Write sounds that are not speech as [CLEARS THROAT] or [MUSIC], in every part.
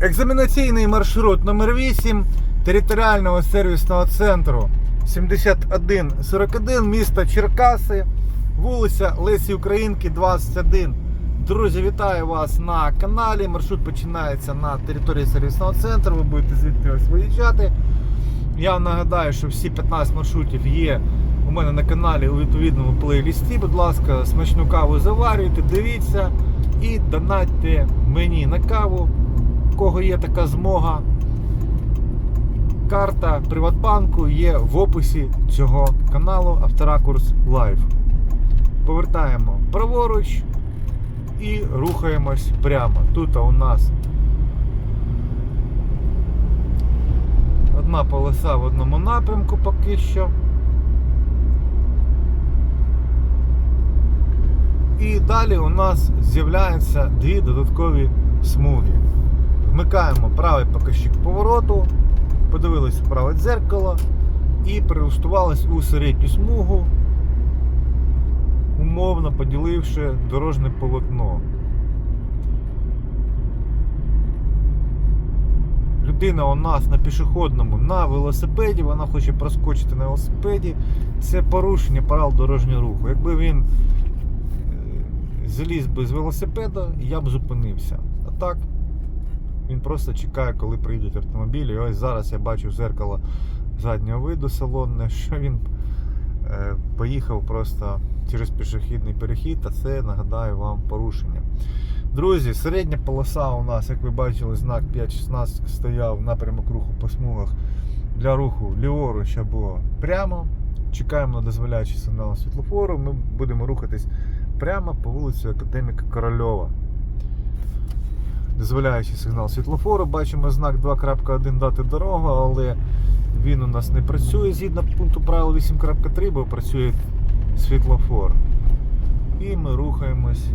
Екзаменаційний маршрут номер 8 територіального сервісного центру 7141 місто Черкаси, вулиця Лесі Українки, 21. Друзі, вітаю вас на каналі. Маршрут починається на території сервісного центру. Ви будете звідти ось виїжджати. Я вам нагадаю, що всі 15 маршрутів є у мене на каналі у відповідному плейлісті. Будь ласка, смачну каву заварюйте, дивіться і донатьте мені на каву, у кого є така змога. Карта Приватбанку є в описі цього каналу Авторакурс Лайв. Повертаємо праворуч і рухаємось прямо. Тут у нас одна полоса в одному напрямку поки що. І далі у нас з'являються дві додаткові смуги. Вмикаємо правий показчик повороту, подивились в праве дзеркало і прилаштувались у середню смугу, умовно поділивши дорожне полотно. Людина у нас на пішохідному на велосипеді, вона хоче проскочити на велосипеді. Це порушення правил дорожнього руху. Якби він е, заліз би з велосипеда, я б зупинився. А так, він просто чекає, коли приїдуть автомобілі. І ось зараз я бачу зеркало заднього виду салонне, [LAUGHS] що він е, поїхав просто через пішохідний перехід, а це нагадаю вам порушення. Друзі, середня полоса у нас, як ви бачили, знак 5.16 стояв напрямок руху по смугах для руху ліворуч або прямо. Чекаємо на дозволяючий сигнал світлофору. Ми будемо рухатись прямо по вулиці Академіка Корольова. Дозволяючий сигнал світлофору, бачимо знак 2.1 дати дорогу, але він у нас не працює згідно пункту правил 8.3, бо працює світлофор. І ми рухаємось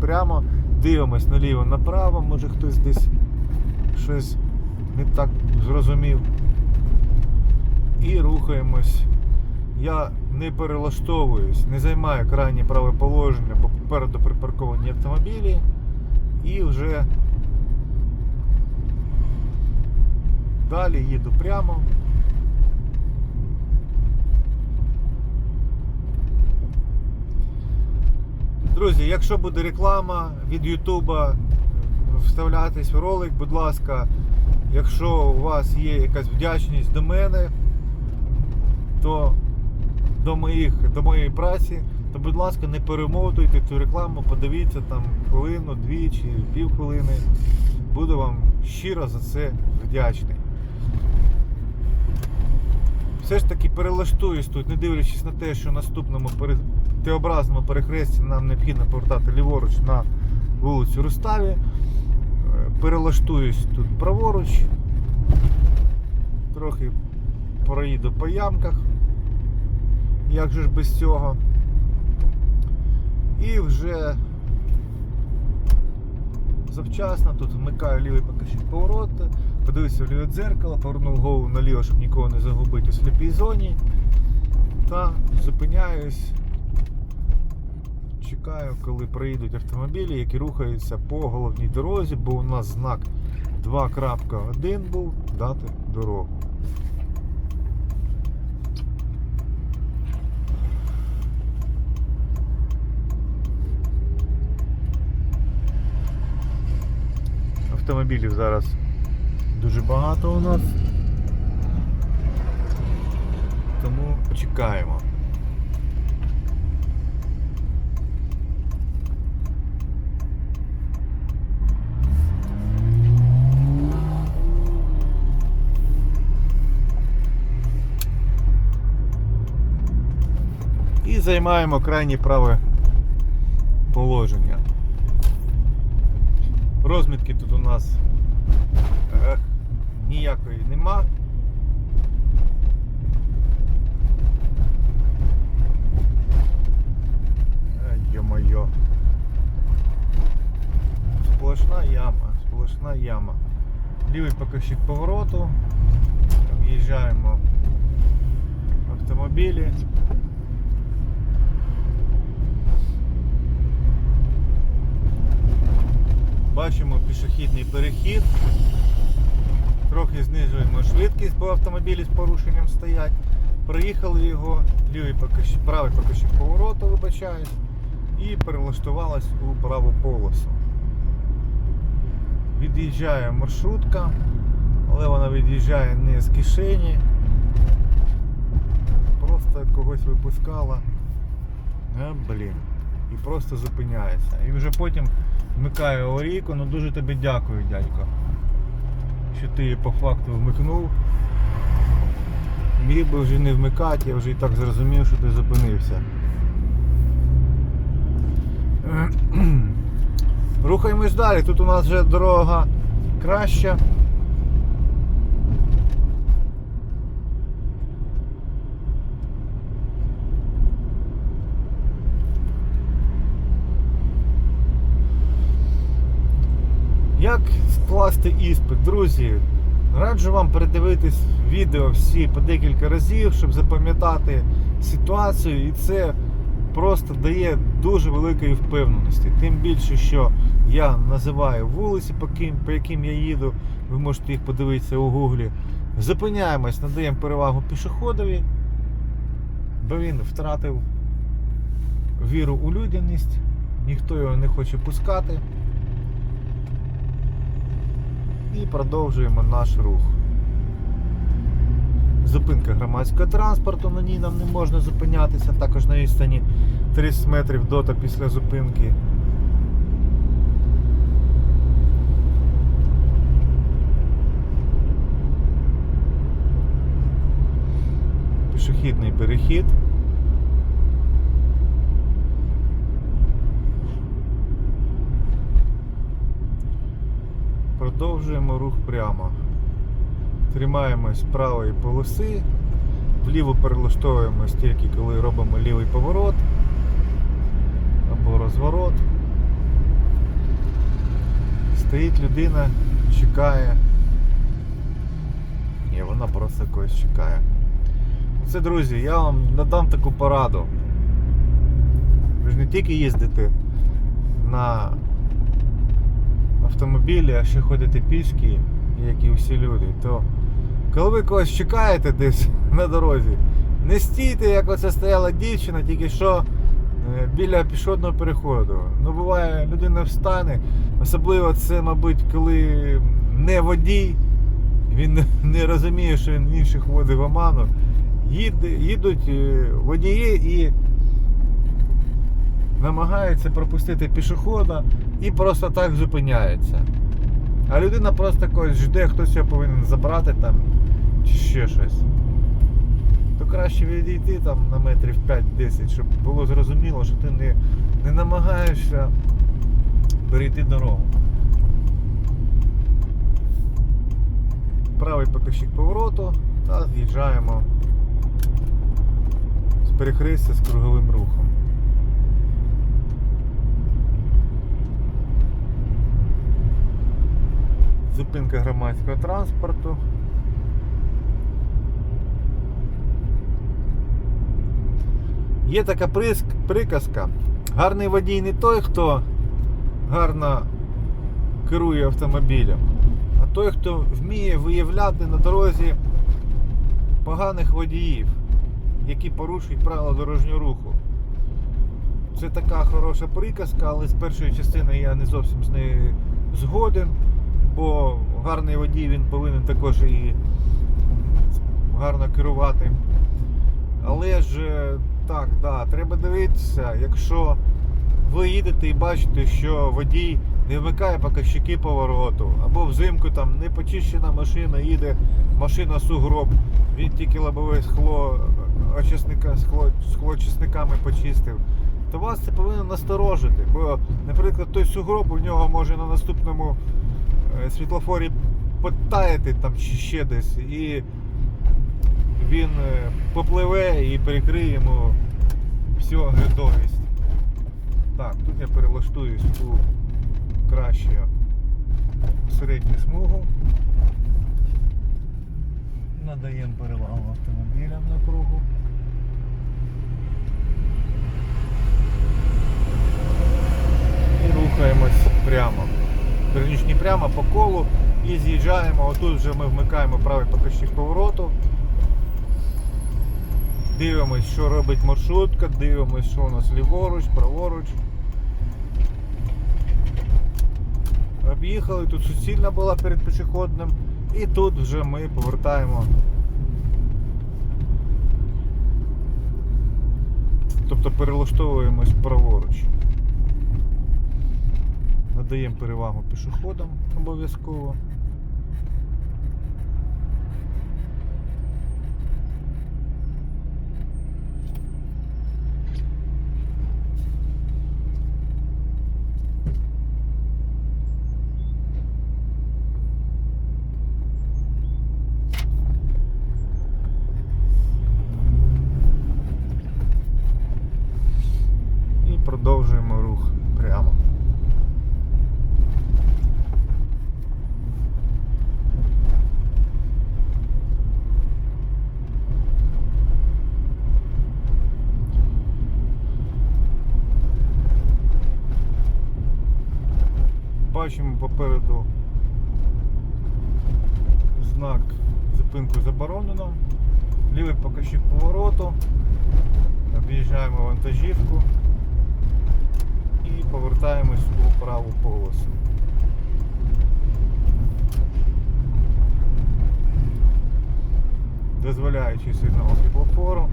прямо, дивимось наліво направо, може хтось десь щось не так зрозумів. І рухаємось. Я не перелаштовуюсь, не займаю крайнє праве положення, попереду припарковані автомобілі. І вже далі їду прямо. Друзі, якщо буде реклама від Ютуба, вставлятись в ролик, будь ласка, якщо у вас є якась вдячність до мене, то до, моїх, до моєї праці, то будь ласка, не перемотуйте цю рекламу, подивіться там хвилину, дві чи пів хвилини. Буду вам щиро за це вдячний. Все ж таки перелаштуюсь тут, не дивлячись на те, що наступному пере... Т-образному перехресті нам необхідно повертати ліворуч на вулицю Руставі. Е, Перелаштуюсь тут праворуч. Трохи проїду по ямках. Як же ж без цього? І вже завчасно тут вмикаю лівий покажчик повороту, подивився в ліве дзеркало, повернув голову наліво, щоб нікого не загубити у сліпій зоні. Та зупиняюсь. Чекаю, коли приїдуть автомобілі, які рухаються по головній дорозі, бо у нас знак 2.1 був дати дорогу. Автомобілів зараз дуже багато у нас. Тому чекаємо. І займаємо крайнє праве положення. Розмітки тут у нас е, ніякої нема. Е, Йо-моє. Сплошна яма, сплошна яма. Лівий покажчик повороту. В'їжджаємо в автомобілі. Бачимо пішохідний перехід. Трохи знижуємо швидкість, бо автомобілі з порушенням стоять. Проїхали його, лівий покаж, правий покажчик повороту, вибачаюсь, і перелаштувалась у праву полосу. Від'їжджає маршрутка, але вона від'їжджає не з кишені. Просто когось випускала. А, блін. І просто зупиняється. І вже потім вмикає аварійку, ну дуже тобі дякую, дядько. Що ти по факту вмикнув. Міг би вже не вмикати, я вже і так зрозумів, що ти зупинився. [CLEARS THROAT] Рухаємось далі. Тут у нас вже дорога краща. Як скласти іспит? Друзі, раджу вам передивитись відео всі по декілька разів, щоб запам'ятати ситуацію, і це просто дає дуже великої впевненості. Тим більше, що я називаю вулиці, по яким, по яким я їду, ви можете їх подивитися у гуглі. Зупиняємось, надаємо перевагу пішоходові, бо він втратив віру у людяність, ніхто його не хоче пускати. І продовжуємо наш рух. Зупинка громадського транспорту, на ній нам не можна зупинятися, також на відстані 30 метрів до та після зупинки. Пішохідний перехід. Продовжуємо рух прямо. Тримаємось правої полоси, вліво перелаштовуємось тільки коли робимо лівий поворот або розворот. Стоїть людина, чекає. Ні, вона просто когось чекає. Це, друзі, я вам надам таку пораду. Ви ж не тільки їздите на автомобілі, а ще ходите пішки, як і всі люди, то коли ви когось чекаєте десь [LAUGHS] на дорозі, не стійте, як оце стояла дівчина, тільки що е, біля пішохідного переходу. Ну, буває, людина встане, особливо це, мабуть, коли не водій, він [LAUGHS] не- розуміє, що він інших вводить в оману. Їдуть е, водії і намагаються пропустити пішохода і просто так зупиняється. А людина просто когось жде, хтось його повинен забрати там чи ще щось. То краще відійти там на метрів 5-10, щоб було зрозуміло, що ти не, не намагаєшся перейти дорогу. Правий покажчик повороту та з'їжджаємо з перехрестя з круговим рухом. Зупинка громадського транспорту. Є така приказка. Гарний водій не той, хто гарно керує автомобілем, а той, хто вміє виявляти на дорозі поганих водіїв, які порушують правила дорожнього руху. Це така хороша приказка, але з першої частини я не зовсім з нею згоден, бо гарний водій він повинен також і гарно керувати. Але ж е, так, да, треба дивитися, якщо ви їдете і бачите, що водій не вмикає показчики повороту, або взимку там не почищена машина, їде машина сугроб, він тільки лобове скло очисника, скло, склочисниками почистив, то вас це повинно насторожити. Бо, наприклад, той сугроб у нього може на наступному світлофорі потаяти там чи ще десь, і він е, попливе і перекриє йому всю оглядовість. Так, тут я перелаштуюсь у кращу середню смугу. Надаємо перевагу автомобілям на кругу. І рухаємось прямо. Верніше не прямо по колу і з'їжджаємо. Отут вже ми вмикаємо правий показчик повороту. Дивимось, що робить маршрутка, дивимось, що у нас ліворуч, праворуч. Об'їхали, тут суцільна була перед пішохідним. І тут вже ми повертаємо. Тобто перелаштовуємось праворуч. Надаємо перевагу пішоходам обов'язково. І продовжуємо рух прямо. Бачимо попереду знак зупинку заборонено. Лівий покажчик повороту. Об'їжджаємо вантажівку і повертаємось у праву полосу. Дозволяючи сигнал світлофору.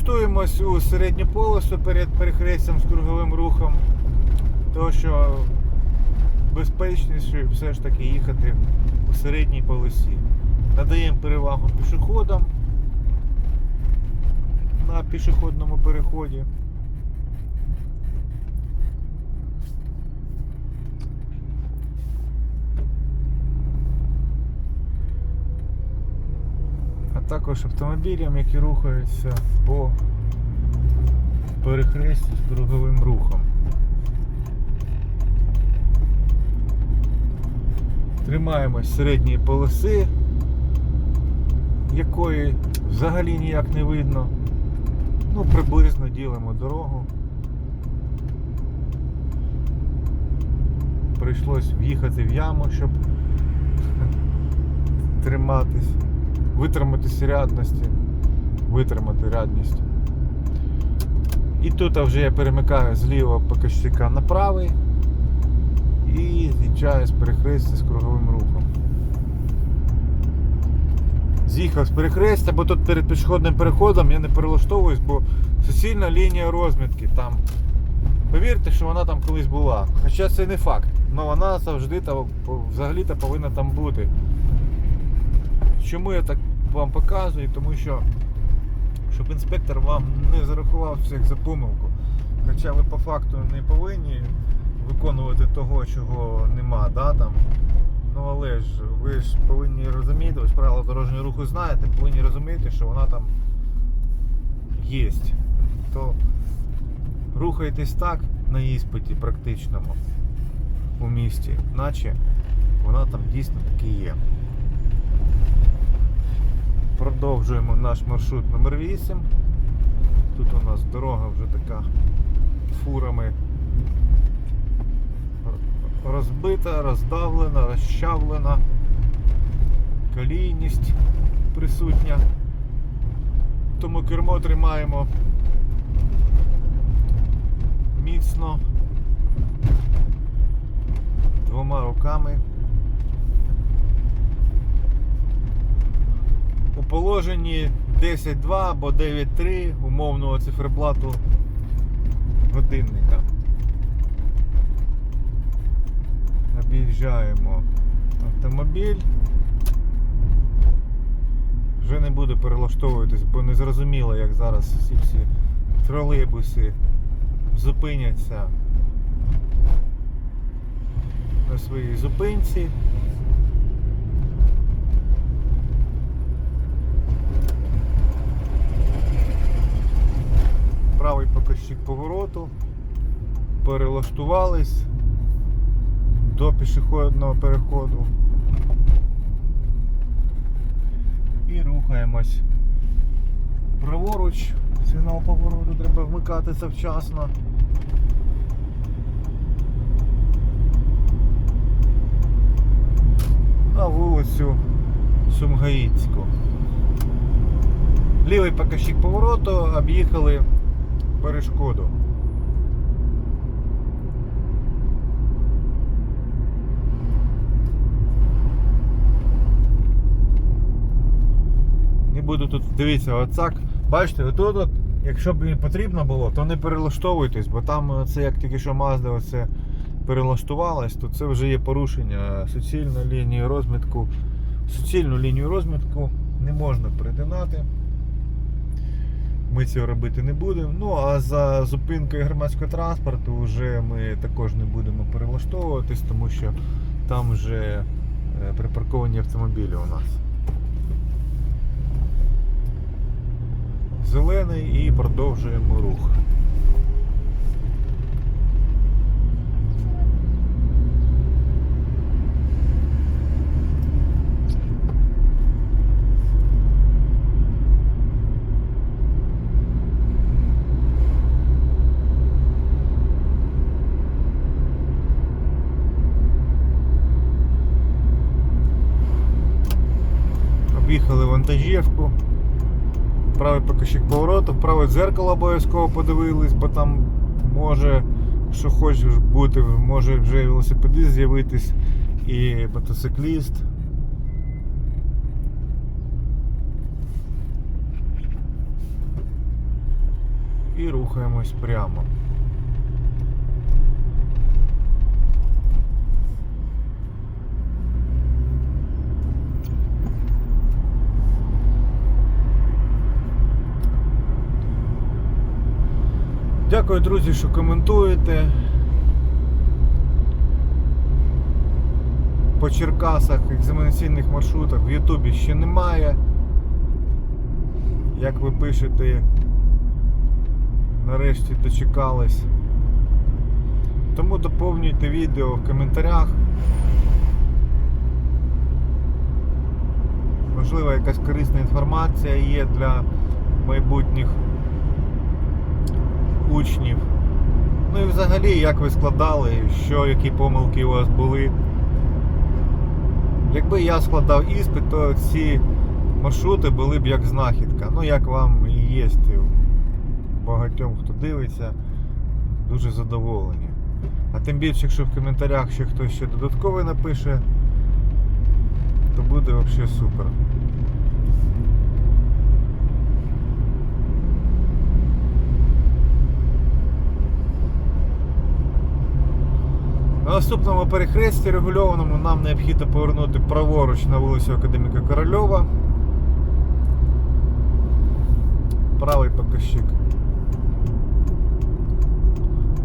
Перелаштуємось у середню полосу перед перехрестям з круговим рухом, тому що безпечніше все ж таки їхати у середній полосі. Надаємо перевагу пішоходам на пішохідному переході. Також автомобілям, які рухаються по перехресті з круговим рухом. Тримаємось середньої полоси, якої взагалі ніяк не видно. Ну, приблизно ділимо дорогу. Прийшлось в'їхати в яму, щоб [LAUGHS] триматись, витриматись рядності, витримати рядність. І тут вже я перемикаю з лівого показчика на правий і з'їжджаю з перехрестя з круговим рухом. З'їхав з перехрестя, бо тут перед пішохідним переходом я не перелаштовуюсь, бо суцільна лінія розмітки там. Повірте, що вона там колись була. Хоча це не факт, але вона завжди взагалі-то повинна там бути. Чому я так вам показую? Тому що щоб інспектор вам не зарахував всіх за помилку. Хоча ви по факту не повинні виконувати того, чого нема, да, там. Ну але ж ви ж повинні розуміти, ви ж правила дорожнього руху знаєте, повинні розуміти, що вона там є. То рухайтесь так на іспиті практичному у місті, наче вона там дійсно таки є. Продовжуємо наш маршрут номер 8. Тут у нас дорога вже така фурами розбита, роздавлена, розчавлена, колійність присутня. Тому кермо тримаємо міцно двома руками. У положенні 10.2 або 9.3 умовного циферблату годинника. Об'їжджаємо автомобіль. Вже не буду перелаштовуватись, бо не зрозуміло, як зараз всі всі тролейбуси зупиняться на своїй зупинці. Правий показчик повороту. Перелаштувались до пішохідного переходу. І рухаємось праворуч. Сигнал повороту треба вмикати завчасно. На вулицю Сумгаїцьку. Лівий показчик повороту об'їхали перешкоду. Не буду тут дивіться, оцак. Бачите, отут, от, якщо б потрібно було, то не перелаштовуйтесь, бо там е, це як тільки що Mazda оце перелаштувалась, то це вже є порушення суцільної лінії розмітку. Суцільну лінію розмітку не можна перетинати. Ми цього робити не будемо. Ну а за зупинкою громадського транспорту вже ми також не будемо перелаштовуватись, тому що там вже е, припарковані автомобілі у нас. Зелений і продовжуємо рух. Об'їхали вантажівку. Правий покажчик повороту, праве дзеркало обов'язково подивились, бо там може, що хочеш бути, може вже велосипедист з'явитись і мотоцикліст. І рухаємось прямо. Дякую, друзі, що коментуєте. По Черкасах екзаменаційних маршрутах в Ютубі ще немає. Як ви пишете, нарешті дочекались. Тому доповнюйте відео в коментарях. Можливо, якась корисна інформація є для майбутніх учнів. Ну і взагалі, як ви складали, що, які помилки у вас були. Якби я складав іспит, то ці маршрути були б як знахідка. Ну, як вам і є багатьом, хто дивиться, дуже задоволені. А тим більше, якщо в коментарях ще хтось ще додатково напише, то буде взагалі супер. На наступному перехресті регульованому нам необхідно повернути праворуч на вулицю Академіка Корольова. Правий покажчик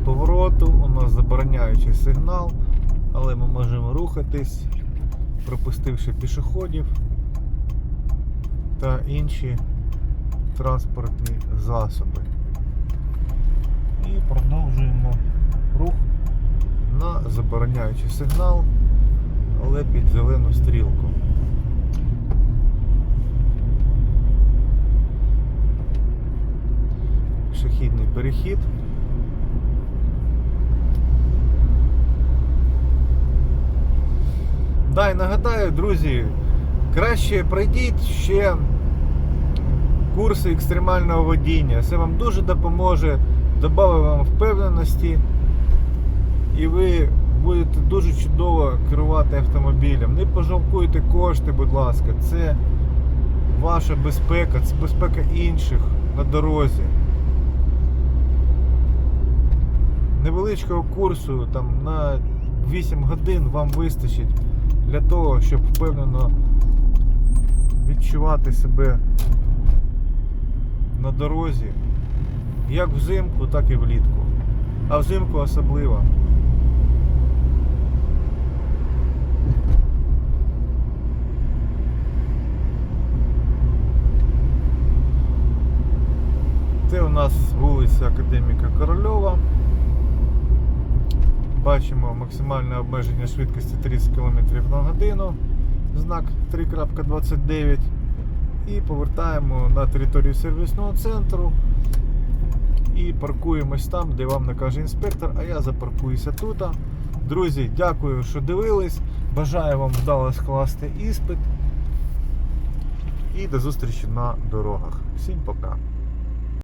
повороту, у нас забороняючий сигнал, але ми можемо рухатись, пропустивши пішоходів та інші транспортні засоби. І продовжуємо рух на забороняючий сигнал, але під зелену стрілку. Пішохідний перехід. Да, і нагадаю, друзі, краще пройдіть ще курси екстремального водіння. Це вам дуже допоможе, додавить вам впевненості і ви будете дуже чудово керувати автомобілем. Не пожалкуйте кошти, будь ласка, це ваша безпека, це безпека інших на дорозі. Невеличкого курсу там на 8 годин вам вистачить для того, щоб впевнено відчувати себе на дорозі як взимку, так і влітку. А взимку особливо. Це у нас вулиця Академіка Корольова. Бачимо максимальне обмеження швидкості 30 км на годину. Знак 3.29. і повертаємо на територію сервісного центру. І паркуємось там, де вам накаже інспектор, а я запаркуюся тут. Друзі, дякую, що дивились. Бажаю вам вдало скласти іспит. І до зустрічі на дорогах. Всім пока.